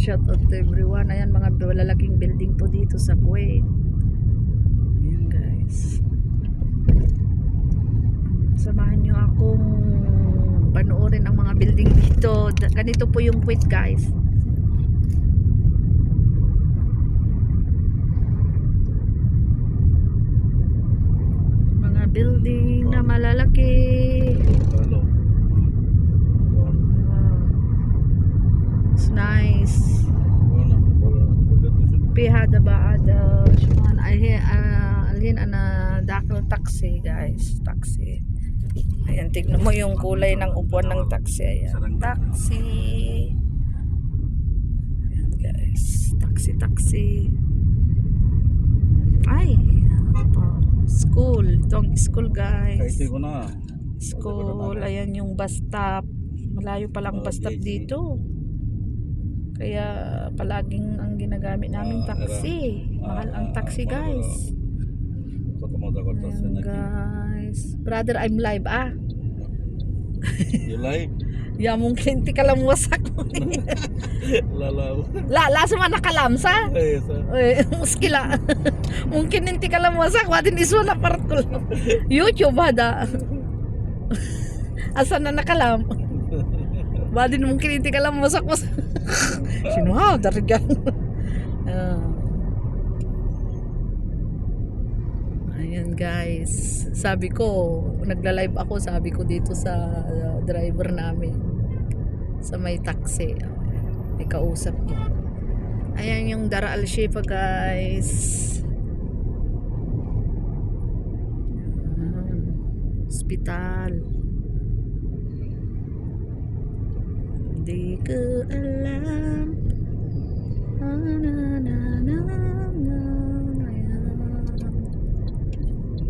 shout out to everyone. Ayan, mga malalaking building po dito sa Kuwait. Ayan, guys. Samahan nyo akong panoorin ang mga building dito. Ganito po yung Kuwait, guys. Mga building na malalaki. Hello. Doon. Wow. It's nice. Pihada ba ada? Shuman alhin ah, alhin ana dakal taxi guys. Taxi. Ayan tignan mo yung kulay ng upuan ng taxi. Ayan taxi. Ayan guys. Taxi taxi. Ay ano school. Ito ang school guys. School. Ayan yung bus stop. Malayo palang Oh, bus stop JC. dito kaya palaging ang ginagamit namin Ah, taxi. Mahal ang taxi guys. Ko ayan guys. Brother I'm live ah. You like? ya mungkin ti kalam wasak Lalaw. la la. Sama nakalamsa Ay, sa. eh muskila mungkin inti kalam wasak wadin iso na partul YouTube hada asa na nakalam? Badin mungkin inti kalam wasak wasak sino ha dargan Ah. Ayan guys, sabi ko, nagla-live ako, sabi ko dito sa uh, driver namin. Sa may taxi. May kausap ko. Ayan yung Dara Al guys. Ayan. Hospital. Hindi ko alam. Ah, na, na, na, na. Ayan.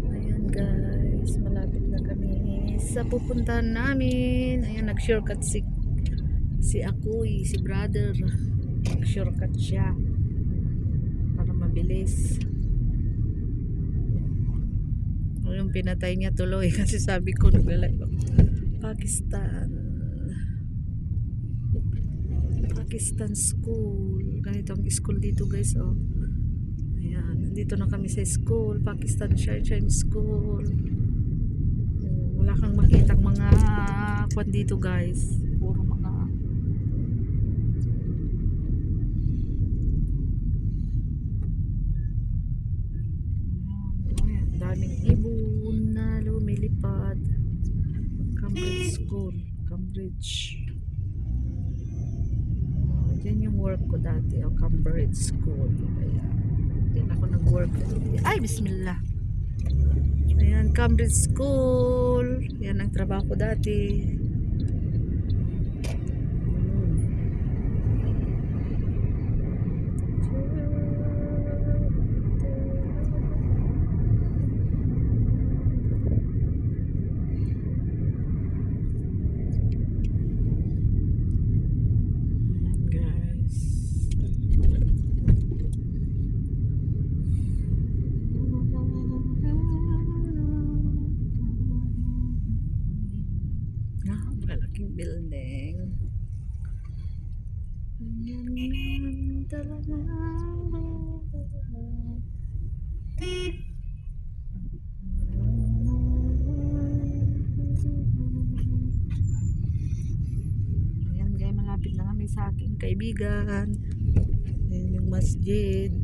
Ayan guys, malapit na kami sa pupuntahan namin. Ayan, nag-shortcut si si Akuy, si brother. Nag-shortcut siya para mabilis. Yung pinatay niya tuloy kasi sabi ko naglalay. Pakistan. Pakistan school. Ganito ang school dito guys oh. Ayan, nandito na kami sa school, Pakistan Sunshine School. Wala kang makita mga kwan dito guys. Puro mga Ayan, ayan, daming ibon na lumilipad. Cambridge School, Cambridge. Oh, Diyan yung work ko dati, oh, Cambridge School. Ayan. Diyan ako nag-work. Ay, bismillah. Ayan, Cambridge School. Yan ang trabaho ko dati. Building. Ganyan talaga. Ayan, guys, malapit na kami sa aking kaibigan. Ayan yung masjid.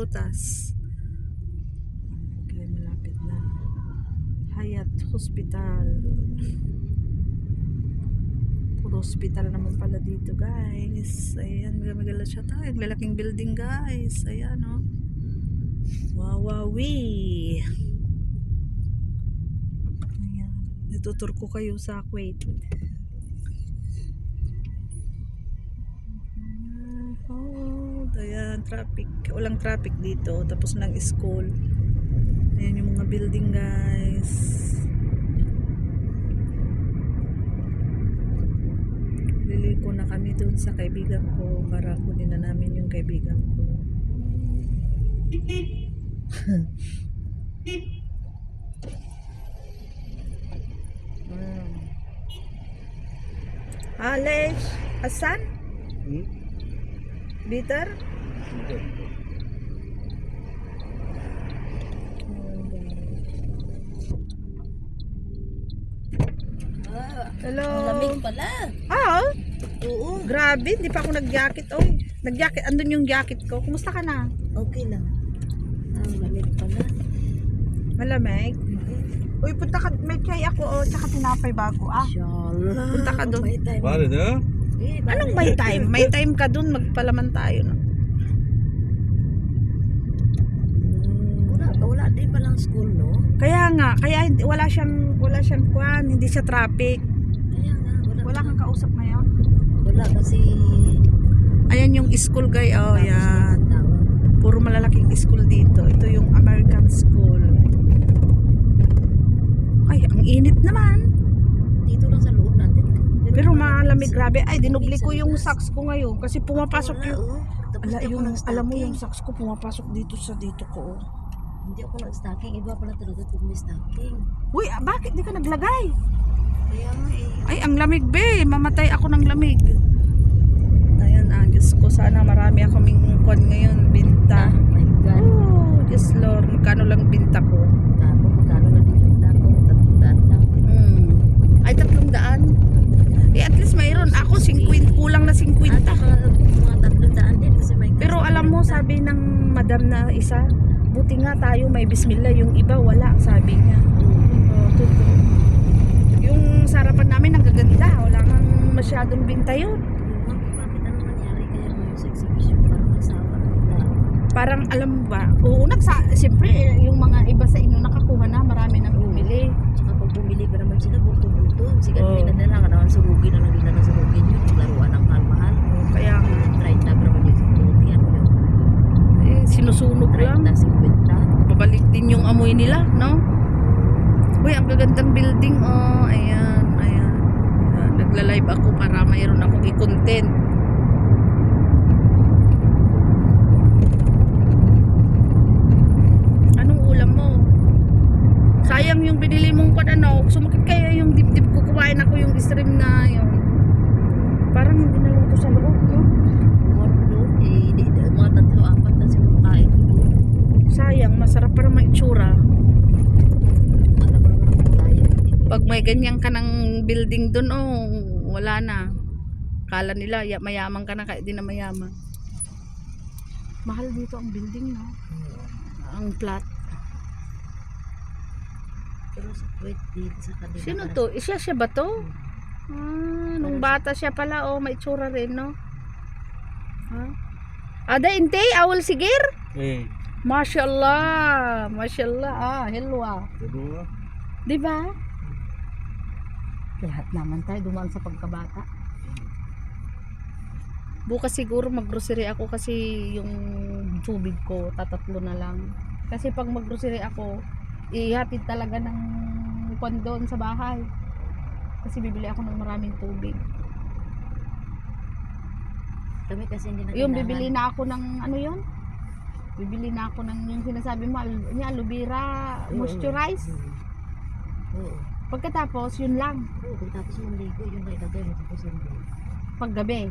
Prutas. Kaya malapit na. Hayat Hospital. Puro hospital naman pala dito guys. Ayan, magala siya tayo. Lalaking building guys. Ayan oh. Wawawi. Ayan. Itutur ko kayo sa Kuwait. Kaya traffic, walang traffic dito. Tapos ng school. Ayan yung mga building guys. Liliko na kami doon sa kaibigan ko para kunin na namin yung kaibigan ko. mm. Alex, asan? Hmm? Bitter? Hindi. Ah, Hello. lamig pala. Ah, oh. Oo. grabe, hindi pa ako nag-jacket. Oy, nag-jacket, andun yung jacket ko. Kumusta ka na? Okay lang. Ang lamig pala. Malamig? Uy, punta ka, may chai ako, oh, tsaka tinapay bago, ah. Inshallah. Punta ka doon. May time. Pare na? Anong may time? May time ka dun, magpalaman tayo, no? Wala, wala din palang school, no? Kaya nga, kaya hindi, wala siyang, wala siyang kwan, hindi siya traffic. Kaya nga, wala. Wala kang kausap ngayon? Wala kasi... Ayan yung school guy, oh, yan. Puro malalaking school dito. Ito yung American school. Ay, ang init naman. Dito lang sa. Pero malamig, grabe. Ay, dinubli ko yung socks ko ngayon kasi pumapasok yung... oh. Ala, ako yung, alam mo yung socks ko pumapasok dito sa dito ko. oh. Hindi ako nag-stocking. Iba pala talaga kung may stocking. Uy, ah, bakit di ka naglagay? Kaya eh. Ay, ang lamig be. Mamatay ako ng lamig. Ayan, ah, Diyos ko. Sana marami ako mingkon ngayon. Binta. Ah, my God. Oh, Diyos Lord. Magkano lang binta ko? Kako, magkano din yung dako? Tatlong daan lang. Hmm. Ay, tatlong daan. Mayroon. Ako, 50, kulang na 50. At saka mga tatlong daan din kasi may Pero alam mo, sabi ng madam na isa, buti nga tayo may bismillah. Yung iba, wala, sabi niya. Oh, totoo. Yung sarapan namin ang gaganda. Wala kang masyadong binta yun. Ano exhibition parang alam ba, oo, nagsa, siyempre, eh, yung mga iba sa inyo nakakuha na, marami nang bumili. Tsaka bumili ba naman sila, bulto-bulto. Sige, oh. na lang, naman surugin na lang nila na surugin yun. Laruan ng mahal-mahal. Kaya nga, 30 ba naman yung security, ano yun? eh, sinusunog lang. 30, 50. Babalik din yung amoy nila, no? Uy, ang gagandang building, oh, ayan, ayan. Ayan, Nagla-live ako para mayroon akong i-content. Anong ulam mo? Sayang yung binili mong kwan ano, sumakit kaya yung dibdib ko, kumain ako yung stream na yun. Parang hindi naluto sa loob, no? Doon, eh, di, di, mga tatlo, apat na siguro kain ko doon. Sayang, masarap para may itsura. Pag may ganyan ka ng building dun, oh, wala na. Kala nila, ya, mayaman ka na, kahit di na mayaman. Mahal dito ang building, no? Ang flat. Pero sa Kuwait, dito sa kanila. Sino to? Siya siya ba to? Ah, nung bata siya pala, oh, may itsura rin, no? Ha? Ada inte, awal sigir? Eh, Mashallah, mashallah, ah, helwa. kedua. Di ba? Lahat naman tayo dumaan sa pagkabata. Bukas siguro maggrocery ako kasi yung tubig ko tatatlo na lang. Kasi pag maggrocery ako, ihatid talaga ng kwan doon sa bahay. Kasi bibili ako ng maraming tubig. Kami kasi hindi na Yung bibili na ako ng ano yon? Bibili na ako ng yung sinasabi mo, al- niya, aloe vera, Oo. moisturize. Oo. Pagkatapos, yun lang. Oo, pagkatapos mo ligo, yun na ilagay mo tapos yung Paggabi.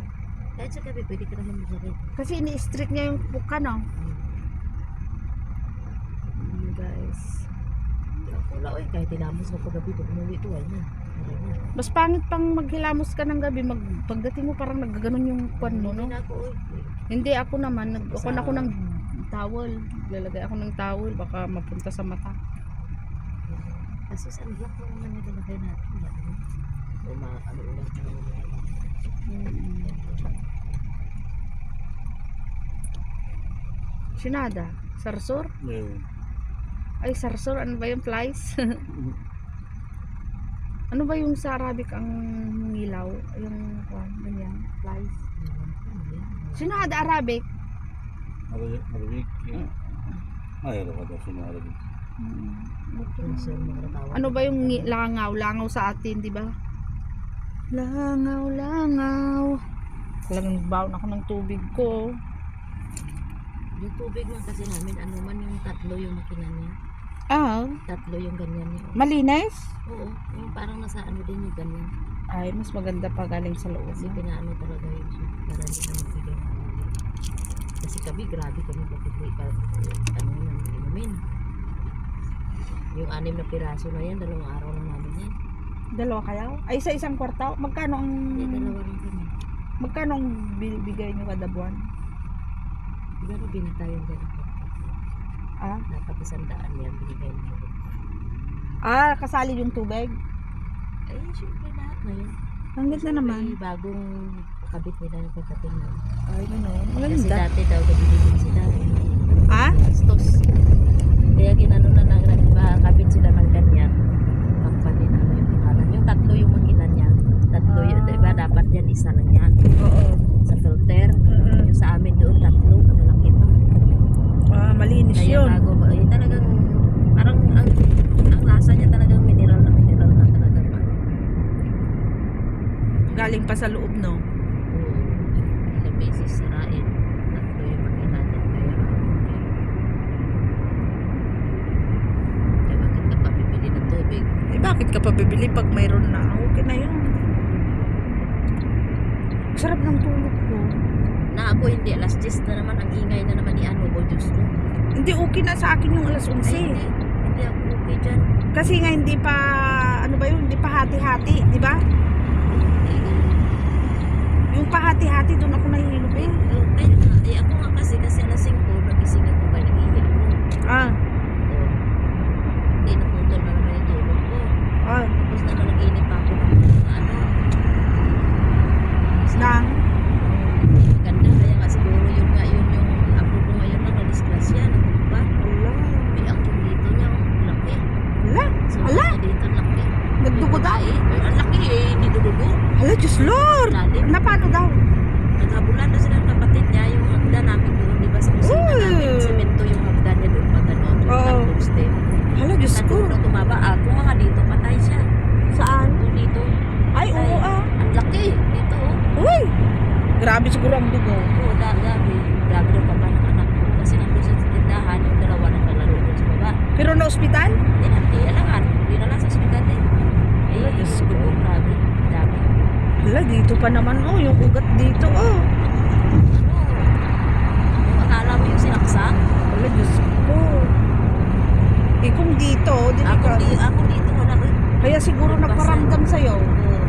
Kahit sa gabi, pwede ka naman masakit. Kasi ini-street niya yung puka, no? Mm, guys. Wala, oy, kahit tinamos mo paggabi, pag umuwi to, ay na. Mas pangit pang maghilamos ka ng gabi, mag, pagdating mo parang naggaganon yung kwan mo, no? Hindi na ako, oy. Hindi, ako naman, nag, ako na ako ng towel. Lalagay ako ng towel, baka mapunta sa mata. Kasi sa block mo naman nilalagay natin. Naman. O mga ano ulang ka naman. Mm. Sinada? Sarsor? Eh, Ay, sarsor, ano ba yung flies? ano ba yung sa Arabic ang ngilaw? Yung, kwan, ganyan, flies. Sinada Arabic? Arabic. Arabic. eh. Ay, ano sa mga Arabic? Natawag. Ano ba yung langaw? Langaw sa atin, di ba? Langaw, langaw. Talagang baon ako ng tubig ko. Yung tubig man kasi namin, ano man yung tatlo yung makina niya. Ah, Tatlo yung ganyan niya. malinis? Oo, yung parang nasa ano din yung ganyan. Ay, mas maganda pa galing sa loob. Kasi pinaano talaga yun siya. Para hindi na magbigay ng ano. Kasi kami, grabe kami kapigay. Ano yun, ang inumin. Yung anim na piraso na yan, dalawang araw lang namin yan. Dalawa kayo? Ay, sa isang kwartaw? Magkano ang... Hindi, dalawa lang kami. Magkano ang bibigay nyo kada buwan? Pero binta yung ganito. Ah? Dapat isang daan yan binigay mo. Ah, kasali yung tubig? Eh, syempre lahat na yun. Hanggat na naman. May bagong kabit nila yung pagdating na. Ay, gano'n. Kasi Maganda. dati daw nabibigyan sila. Ah? Gastos. Kaya ginano na lang nagkabit sila ng ganyan. Company na yung pangalan. Yung tatlo yung makina niya. Tatlo yun. Ah. Diba dapat yan isa lang yan. Oo. Sa filter. Yung sa amin doon tatlo. Malalaki. Ah, malinis Kaya yun. bago. Eh, talagang parang ang, ang lasa niya talagang mineral na mineral na talaga. Galing pa sa loob, no? Oo. Ilang beses sirain. Tatlo yung makina niya. Kaya kaya bakit ka pa bibili ng tubig? Eh, bakit ka pa bibili pag mayroon na? Okay na yun. Sarap ng tulog ako hindi, alas 10 na naman, ang ingay na naman ni ano, o Diyos ko. Hindi okay na sa akin yung alas Ay, 11. hindi, hindi ako okay dyan. Kasi nga hindi pa, ano ba yun, hindi pa hati-hati, di ba? Yung pahati-hati, doon ako nahihilog Eh, okay. Eh, ako nga kasi, kasi alas 5, nagising ako kaya nag-ihip ko. Ah, Oh. Hindi, naputol na naman yung tulog ko. ah, Tapos na nag-inip pa ako ng ano. nang, Ganda, kaya nga siguro yun nga, yun yung apo ko ngayon na na-disgrasya, natumba. ala, May angkin dito niya, oh, laki. ala, So, Ala! dito, laki. nagdugo daw. Ay, ay, ang laki eh, hindi dudugo. Ala, Diyos Lord! Lalim. Na paano daw? Naghabulan na sila ng kapatid niya, yung hagdan namin doon, di ba sa kusina Uy! namin, semento yung hagdan niya doon pag ano, yung Oo. tatlong step. Ala, Diyos ko. Tatlo na tumaba, ako mga dito, patay siya. Saan? Doon dito, Ay, oo ah. ang laki, dito oh. Uy! Grabe siguro ang dugo. Oo, da, grabe. Grabe daw papa ng anak ko. Kasi nandun sa tindahan, yung dalawa naglalaro doon sa baba. Pero na ospital? Hindi na, di alangan. Di na lang sa ospital eh. Wala, Diyos ko. grabe. Dami. Ala, dito pa naman oh, yung ugat dito oh. Ano? Kung akala mo yung sinaksak, Ala, Diyos ko. Eh kung dito, di ako, ka. di, ako dito wala eh. Kaya siguro Nagpasan. naparamdam sa'yo. Oo.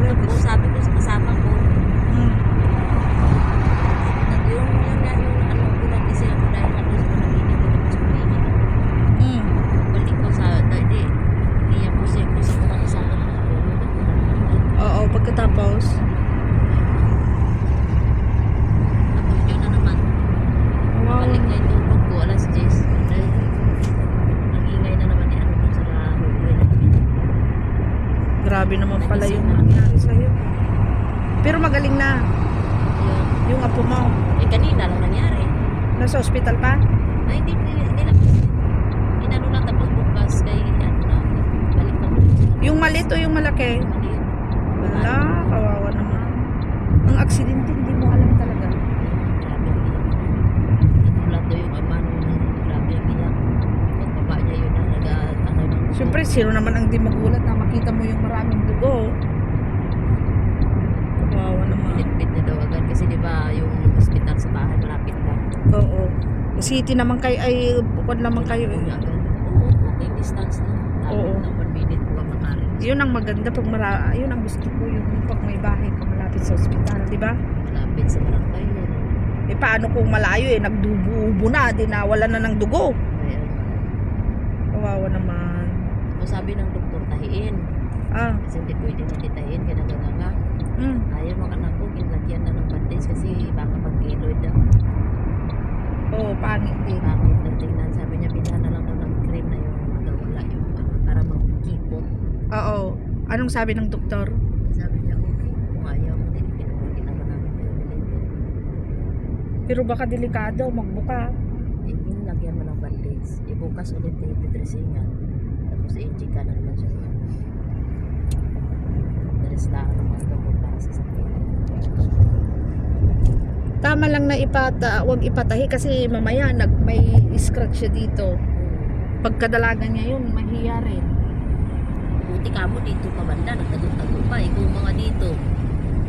Ala, Tapos Diyos. sabi ko sa kasama ko, Hmm. nag- yung, yung, yung, yung ano ko lang kasi ako dahil nandun sa panaginip ko tapos kumainit ako. Hmm. Balik ko sa, di, iya ko siya ko sa mga kasama ko. Oo, pagkatapos. Tapos yun na naman. Wow. Balik na yung tulog ko, alas 10. Dahil ang ingay na naman ni ano dun sa hallway na kami. Grabe naman pala yung nangyari sa'yo. Pero magaling na. Yun. Yung apo mo. Eh kanina lang nangyari. Nasa ospital pa? Ay hindi, hindi, hindi lang. Inano lang tapos bukas kay ano na. Balik na ulit sila. Yung maliit o yung malaki? Maliit. Wala, kawawa naman. Ang aksidente, hindi mo alam talaga. Grabe ang iyak. Nagulat daw yung ama nung grabe ang iyak. Pagbaba niya yun na nag ano ng Siyempre, sino naman ang di magulat na makita mo yung maraming dugo. Kawawa naman. Pinitpit niya daw agad kasi di ba yung hospital sa bahay malapit lang. Oo. City naman kayo, ay bukod naman kayo. Oo, okay distance lang. Oo. Na one minute ang makari. Yun ang maganda pag mara, yun ang gusto ko yung pag may bahay ka malapit sa ospital, di ba? Malapit sa barangay yun. Eh paano kung malayo eh, nagdubo na, di nawala na ng dugo. Kawawa naman. Tapos sabi ng doktor tahiin. Ah, Kasi hindi pwede na ditahin. Kaya naganganga. mm. Ayaw ng anak ko, ginlagyan na ng bandage kasi baka mag-keloid daw. Oo, pangit din. Bakit daw tingnan? Sabi niya, bilhan na lang daw ng cream na yung magawala yung ano, para magkipot. Oo. Anong sabi ng doktor? Sabi niya, okay. Kung ayaw mo, din pinapagin naman namin kayo bilhin. Pero baka delikado, magbuka. Eh, ginlagyan mo ng bandage. Ibukas ulit yung didressingan. Tapos i-inject ka na naman siya. Dalas lang ng mga gamot para sa sakit. Tama lang na ipata, wag ipatahi kasi mamaya nag may scratch siya dito. Pagkadalagan niya yun, mahiya rin. Buti ka mo dito pa banda, nagtago-tago pa. Ikaw mga dito.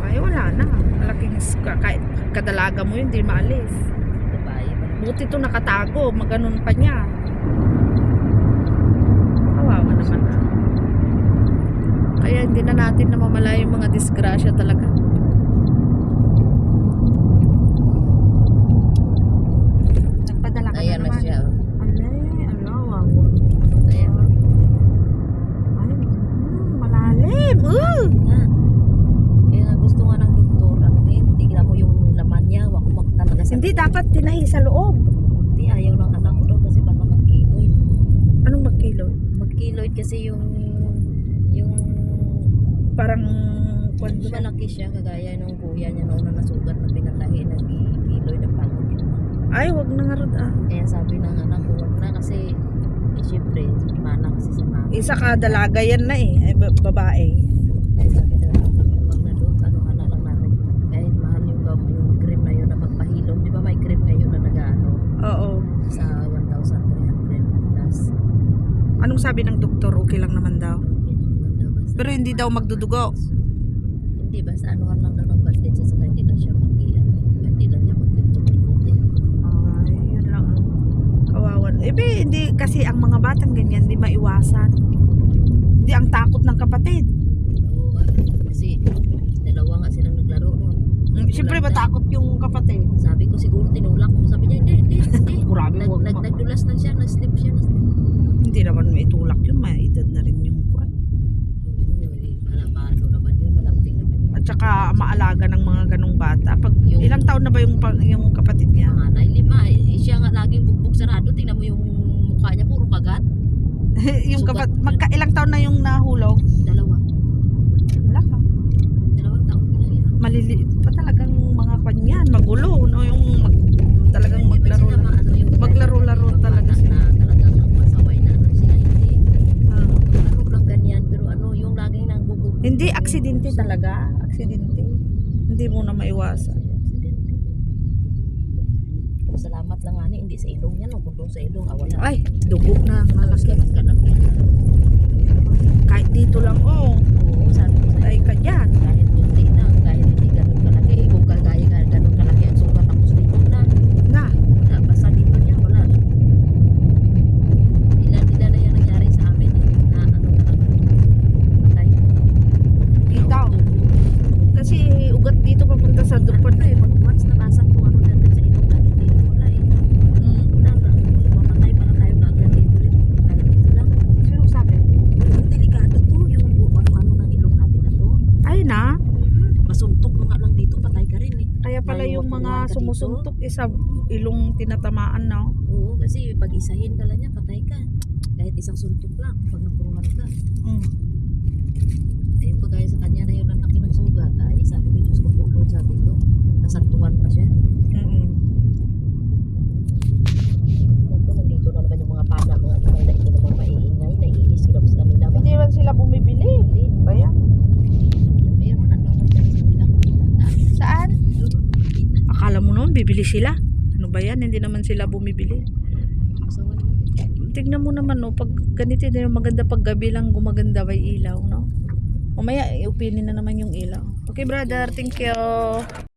Ay, wala na. Malaking kahit kadalaga mo yun, di maalis. Naman. Buti to nakatago, maganon pa niya. Naman na. Kaya hindi na natin namamala yung mga disgrasya talaga. Nagpadala ka Ayan na na naman. siya. oh. Alay, alawa. Ayan. Ay, mm, malalim. Uh! Nga. Kaya nga gusto nga ng doktor, ano yun, tignan mo yung laman niya, wakwak talaga sa Hindi dapat tinahi sa loob. Hindi, ayaw ng anak ko daw kasi baka magkiloid. Anong magkilo? Magkiloid kasi yung yung Parang kwan siya. lumalaki siya kagaya nung kuya niya noon na nasugat na pinatahi nag-kiloid ang pangit yun. Ay, wag na nga rin, ah. Kaya sabi ng anak ko, wag na kasi eh, syempre, mana kasi sa mama. Isa ka dalaga yan na eh. Ay, ba- babae. Kaya sabi na, wag na doon, ano na lang namin. Kahit mahal yung, yung cream na yun na magpahilom. Di ba may cream ngayon na nag-ano Oo. sa 1,300 plus. Anong sabi ng doktor? Okay lang naman daw. Okay na naman daw basta. Pero hindi daw magdudugo. Hindi, basta anuhan lang daw ng bandage sa saka hindi lang siya mag ano, hindi lang niya maglikot-likot eh. Ay, yun lang. ang Kawawan. Eh, be, hindi kasi ang mga batang ganyan, hindi maiwasan. Hindi ang takot ng kapatid. Oo, kasi dalawa nga silang naglaro noon. Mm, Siyempre, matakot yung kapatid. Sabi ko siguro tinulak mo. Sabi niya, hindi, hindi, hindi. Grabe, Nag, nag, nagdulas na siya, nag-slip siya. nag-slip. Hindi naman may tulak yun. May edad na rin yung kwan. Oo, eh, naman yun, malapting naman yun. At saka maalaga ng mga ganong bata. Pag Yung- ilang taon na ba yung, yung kapatid niya? Mga lima. Siya nga laging bugbog sarado. Tingnan mo yung mukha niya, puro kagat. yung kapat, yun. magka, ilang taon na yung nahulog? Dalawa. Wala ka. Dalawang taon ko lang yan. Maliliit pa talagang mga kwan yan. Magulo. No? Yung mag, talagang maglaro ano, maglaro-laro mga talaga sila. Ano ano. Hindi, aksidente talaga. Aksidente. Hindi mo na maiwasan. Salamat lang nga ni, hindi sa ilong yan. Kung sa ilong, ah, wala. Ay, dugo na. Malaki. Kalaki. Kahit dito lang, oh. Oo, sa'yo. Ay ka dyan. Kahit kunti na, kahit hindi ganun kalaki. Eh, kung kagaya ka ganun kalaki ang sugat tapos dito na. Na. Wala, basta dito niya, wala. Ilan, ilan na yan nangyari sa amin eh. Na ano talaga. Patay. Kita. Kasi ugat dito papunta sa Ano dupan. na eh, pag once nabasag kung ano natin sa ilong natin dito, wala eh. Mm. Wala na. Mamatay para tayo kagad dito rin. Kahit dito lang. Sino sabi? Yung delikado to, yung ano-ano ng ilong natin na to. Ay na. Masuntok mo nga lang dito, patay ka rin eh. Kaya pala May yung mga mapunuan ka dito. Isa ilong tinatamaan na. Oo, kasi pag isahin ka lang niya, patay ka. Kahit isang suntok lang, pag napuruhan ka. Mm. Ayun pa kaya sa kanya na yun ang laki ng sugat. Ay, sabi ko, Diyos ko po, Lord, sabi ko. Nasantuan pa siya. Mm-mm. Naku, nandito na naman yung mga pana, mga animal na ito naman maiingay. Naiinis sila sa kanila ba? Hindi man sila bumibili. Hindi. Kaya? Ayun, oh, nandun naman siya sa bilang. Saan? Yun, oh, kita. Akala bibili sila. Ano ba yan? Hindi naman sila bumibili. Tignan mo naman no, pag ganito din maganda pag gabi lang gumaganda by ilaw, no? Mamaya, i-opinin na naman yung ilaw. Okay, brother. Thank you.